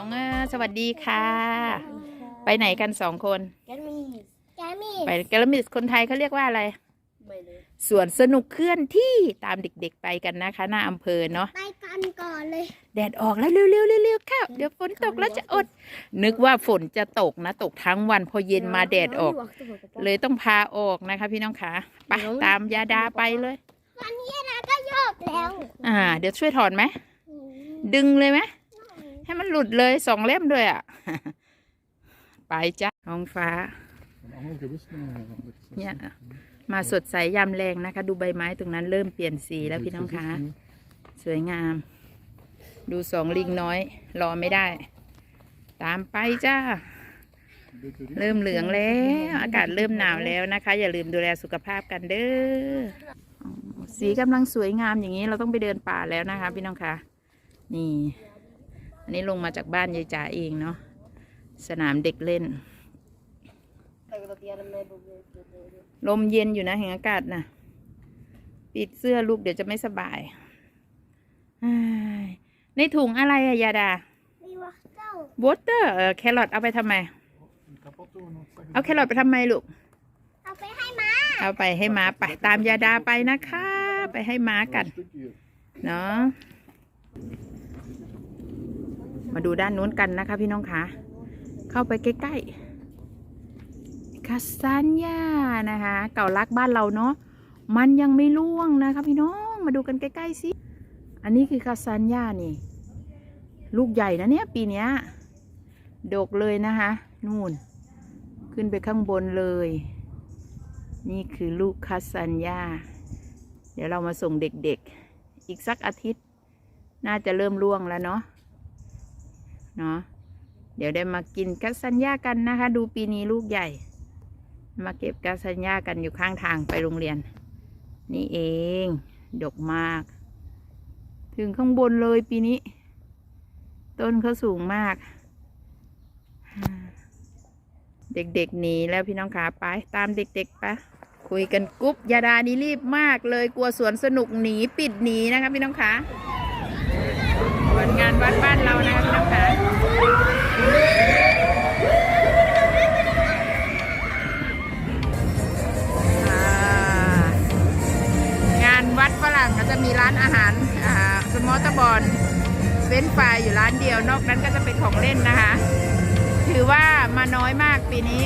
องเออสวัสดีค่ะ ไปไหนกันสองคน แกมีแกมีไปแกลมิสคนไทยเขาเรียกว่าอะไรไม่เลยสวนสนุกเคลื่อนที่ตามเด็กๆไปกันนะคะ หน้าอำเภอเนาะไปกันก่อนเลยแดดออกแล้วเร็วๆเร็วๆค่ะเดี๋ยวฝนตกแล้วจะอด นึกว่าฝนจะตกนะตกทั้งวันพอเย็นมาแดดออก เลยต้องพาออกนะคะ พี่น้องขาไปตามยาดาไปเลย วันนี้นะก็โยกแล้ว อ่า เดี๋ยวช่วยถอนไหมดึงเลยไหม ให้มันหลุดเลยสองเล่มด้วยอะ ไปจ้ะท้องฟ้า เนี่ยมาสดใสยามแรงนะคะ ดูใบไม้ตรงนั้นเริ่มเปลี่ยนสีแล้วพี่น้องคะ สวยงาม ดูสองลิงน้อย รอไม่ได้ ตามไปจ้า เริ่มเหลืองแล้ว อากาศเริ่มหนาวแล้วนะคะ อย่าลืมดูแลสุขภาพกันเด้อสีกำลังสวยงามอย่างนี้เราต้องไปเดินป่าแล้วนะคะ พี่น้องคะนี่ อันนี้ลงมาจากบ้านยายจ๋าเองเนาะสนามเด็กเล่น ลมเย็นอยู่นะแห่งอากาศนะปิดเสื้อลูกเดี๋ยวจะไม่สบายอ้ายในถุงอะไรอะยาดามีวัตเจ้าบอเตอร์แครอทเอาไปทำไม Kapot doen, wat zeg je? เอาแครอทไปทำไมลูก เอาไปให้ม้า เอาไปให้ม้าไปตามยาดาไปนะคะ ไปให้ม้ากัน Een stukje. เนาะ มาดูด้านนู้นกันนะคะพี่น้องคะเข้าไปใกล้ๆคาสานยานะคะ เก่ารักบ้านเราเนาะมันยังไม่ร่วงนะคะพี่น้องมาดูกันใกล้ๆสิอันนี้คือคาสานยานี่ ลูกใหญ่นะเนี่ยปีเนี้ยดกเลยนะคะนู่น ขึ้นไปข้างบนเลย นี่คือลูกคาสานยาเดี๋ยวเรามาส่งเด็กๆ อีกสักอาทิตย์ น่าจะเริ่มร่วงแล้วเนาะ เนาะเดี๋ยวได้มากินกัสัญญากันนะคะ ดูปีนี้ลูกใหญ่ มาเก็บกัสัญญากันอยู่ข้างทางไปโรงเรียน นี่เองดกมาก ถึงข้างบนเลยปีนี้ ต้นเขาสูงมาก เด็กๆหนีแล้วพี่น้องขาไป ตามเด็กๆไปคุยกันกุ๊บยาดานี่รีบมากเลยกลัวสวนสนุกหนีปิดหนีนะคะพี่น้องคะสวน งานวัดบ้านเรานะคะพี่น้องคะอ่างานวัดฝรั่งก็จะมีร้านอาหารสมอตบอลเว้นไฟอยู่ร้านเดียวนอกนั้นก็จะเป็นของเล่นนะคะ ถือว่ามาน้อยมากปีนี้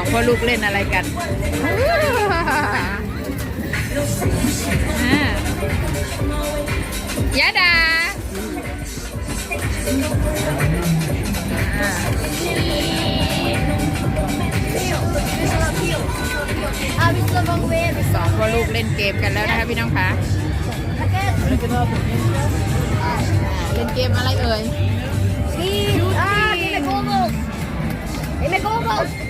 องพ่อลูกเล่นอะไรกันยะดาสองพ่อลูกเล่นเกมกันแล้วนะคะพี่น้องคะเล่นเกมอะไรเอ่ยเช Ah, dime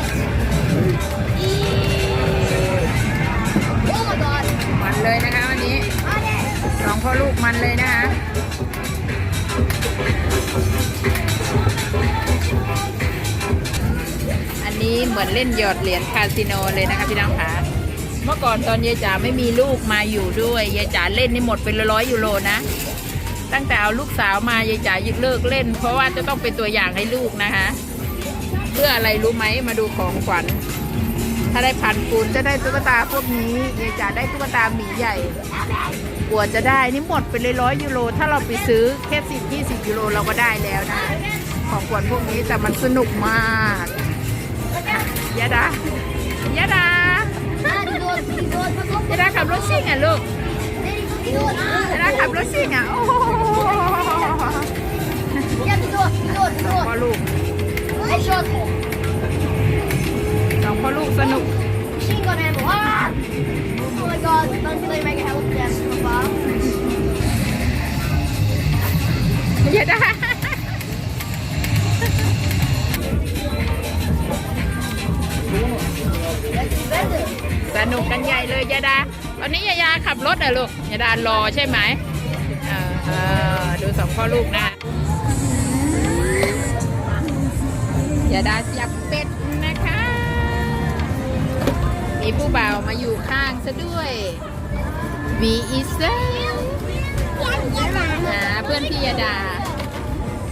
มือนเล่นหยอดเหรียญคาสิโนเลยนะคะพี่น้องคะเมื่อก่อนตอนยายจ๋าไม่มีลูกมาอยู่ด้วยยายจ๋าเล่นนี่หมดเป็นร้อยยูโรนะ ตั้งแต่เอาลูกสาวมายายจ๋ายึดเลิกเล่น เพราะว่าจะต้องเป็นตัวอย่างให้ลูกนะคะ เพื่ออะไรรู้ไหมมาดูของขวัญ ถ้าได้พันคูณจะได้ตุ๊กตาพวกนี้ยายจ๋าได้ตุ๊กตาหมีใหญ่กว่าจะได้นี่หมดไปเลยร้อยยูโรถ้าเราไปซื้อแค่สิบยี่สิบยูโรเราก็ได้แล้วนะ ของขวัญพวกนี้แต่มันสนุกมาก ยาดายาดาอะดูโดนดูโดนมายาดาขับรถซิ่งอะลูกดูโดนยาดาขับรถซิ่งอะโอ้โหย่าดูโดนดูโดนดูโดนพ่อลูกไอ้ช็อตสองพ่อลูกสนุก machine gun ammo ah oh my god don't really make a hell of a death กกันใหญ่เลยาดาตอนนี้ยายาขับรถอะลูกยาดารอใช่ไหมเออเอดูสองพ่อลูกนะยาดาจับเป็ดนะคะ มีผู้บ่าวมาอยู่ข้างซะด้วย วีอีเซลนะเพื่อนพี่ยาดา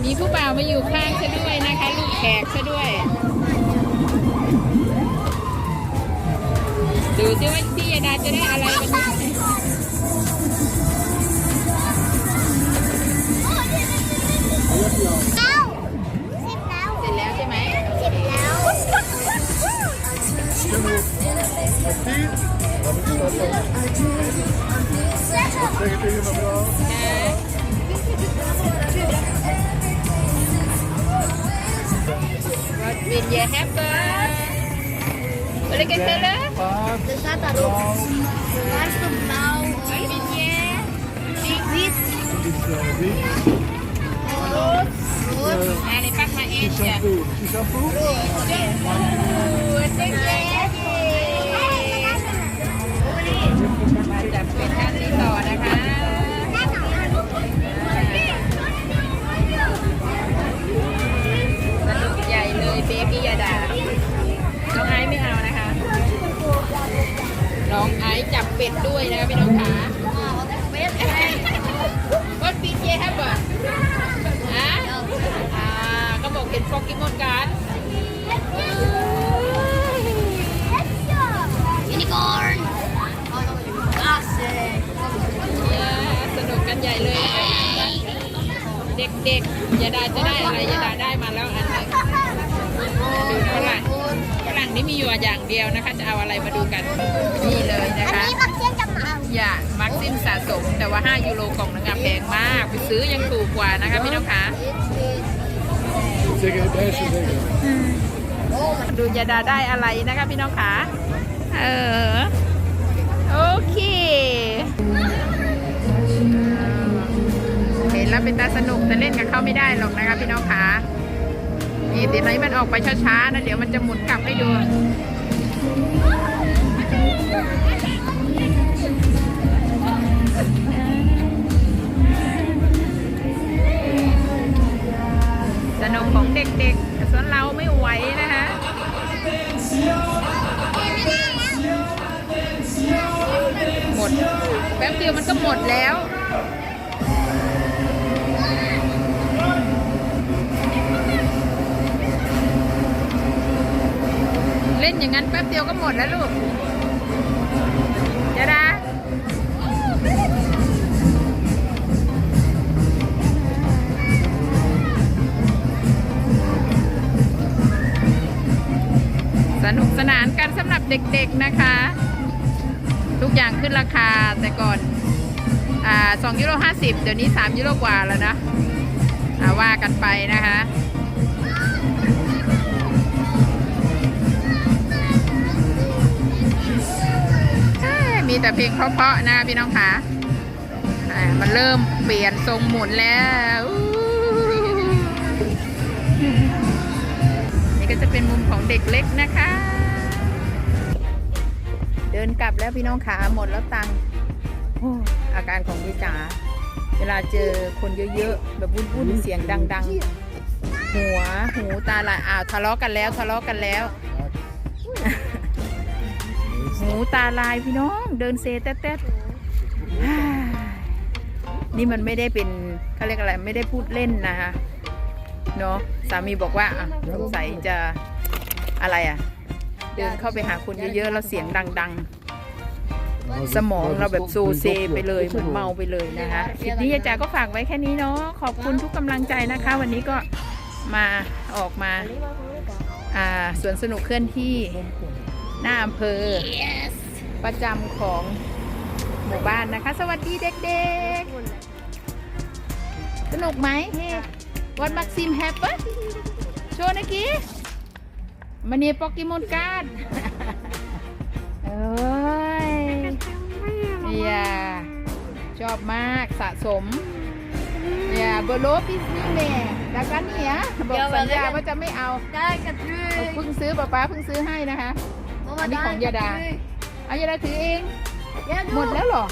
มีผู้บ่าวมาอยู่ข้างซะด้วยนะคะ ลูกแขกซะด้วย ดูซิว่าพี่ยาดาจะได้อะไรวันนี้ จ๊เจ๊เจ๊มาจับเป็นท่านนี้ต่อนะคะสนุกใหญ่เลยเบบี้ยาดา น้องไอซ์ไม่เอานะคะ น้องไอซ์จับเป็ดด้วยนะคะพี่น้องขา Wit. What did you เห็นโปเกมอนการ์ด Unicorn. Classic. เนี่ยสนุกกันใหญ่เลยนะคะเด็กๆยาดาจะได้อะไรยาดาได้มาแล้วอันหนึงดูฝรั่งฝรั่งนี่มีอยู่อย่างเดียวนะคะ จะเอาอะไรมาดูกัน นี่เลยนะคะอันนี้มันเทียบกับหมาอย่ามักซิมสะสมแต่ว่า 5 ยูโรกล่องนึงอะแพงมาก ไปซื้อยังถูกกว่านะคะพี่น้องคะ ดูยาดาได้อะไรนะคะพี่น้องคะเออ โอเคเห็นแล้วเป็นตาสนุกแต่เล่นกับเขาไม่ได้หรอกนะคะพี่น้องคะนี่เดี๋ยวนี้มันออกไปช้าๆนะเดี๋ยวมันจะหมุนกลับให้ดู มดแล้ว เล่นอย่างนั้นแป๊บเดียวก็หมดแล้วลูกจะดาสนุกสนานกันสำหรับเด็กๆนะคะ ทุกอย่างขึ้นราคาแต่ก่อน อ่าสองยูโรห้าสิบเดี๋ยวนี้สามยูโรกว่าแล้วนะอ่าว่ากันไปนะคะมีแต่เพลงเพราะๆนะพี่น้องคะมันเริ่มเปลี่ยนทรงหมุนแล้วนี่ก็จะเป็นมุมของเด็กเล็กนะคะ เดินกลับแล้วพี่น้องขาหมดแล้วตังค์ อาการของพี่จ๋าเวลาเจอคนเยอะๆแบบวุ่นๆเสียงดัง ๆ หัวหูตาลายอ้าวทะเลาะกันแล้วทะเลาะกันแล้ว หูตาลายพี่น้องเดินเซแต๊ดๆนี่มันไม่ได้เป็นเขาเรียกอะไรไม่ได้พูดเล่นนะคะเนาะสามีบอกว่าอะสงสัยจะอะไรอะ เดินเข้าไปหาคนเยอะๆแล้วเสียงดัง ๆ สมองเราแบบโซเซไปเลยเหมือนเมาไปเลยนะคะคลิปนี้ยายจ๋าก็ฝากไว้แค่นี้เนาะขอบคุณทุกกำลังใจนะคะ วันนี้ก็มาออกมาอ่าสวนสนุกเคลื่อนที่หน้าอำเภอประจำของหมู่บ้านนะคะ สวัสดีเด็กๆ สนุกไหมวันมักซิมแฮปปะโชว์นะกี้มันนี่โปเกมอนการ์ด ย่าชอบมากสะสมอย่าเบโลปิสนี่แน่แล้วกันเนี่ยบอกสัญญาว่าจะไม่เอา Daar gaat terug. เพิ่งซื้อป๊าป๊าเพิ่งซื้อให้นะคะ Mama, Niet daar van je gaat daar. terug. เอายาดาถือเอง Ja, หมด doe. แล้วเหรอ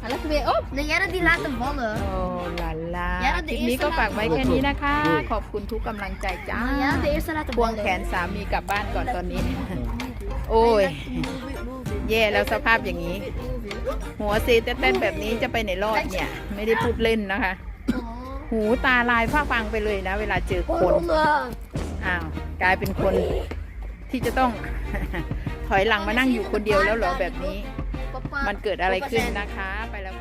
อะแล้วคือเบโอ๊บ Nee, jij hebt die laten vallen. โอ้ลาลาอย่าดาคลิปนี้ก็ฝากไว้แค่นี้นะคะ ขอบคุณทุกกำลังใจจ้า Maar jij hebt de eerste laten ควง vallen. แขนสามีกลับบ้านก่อนตอนนี้ โอ้ย แย่แล้วสภาพอย่างนี้ หัวเซเต้นๆแบบนี้จะไปไหนรอดเนี่ย ไม่ได้พูดเล่นนะคะ หูตาลายฟ้าฟังไปเลยนะ เวลาเจอคนอ้าวกลายเป็นคนที่จะต้อง ถอยหลังมานั่งอยู่คนเดียวแล้วเหรอแบบนี้ มันเกิดอะไรขึ้นนะคะ ไปแล้ว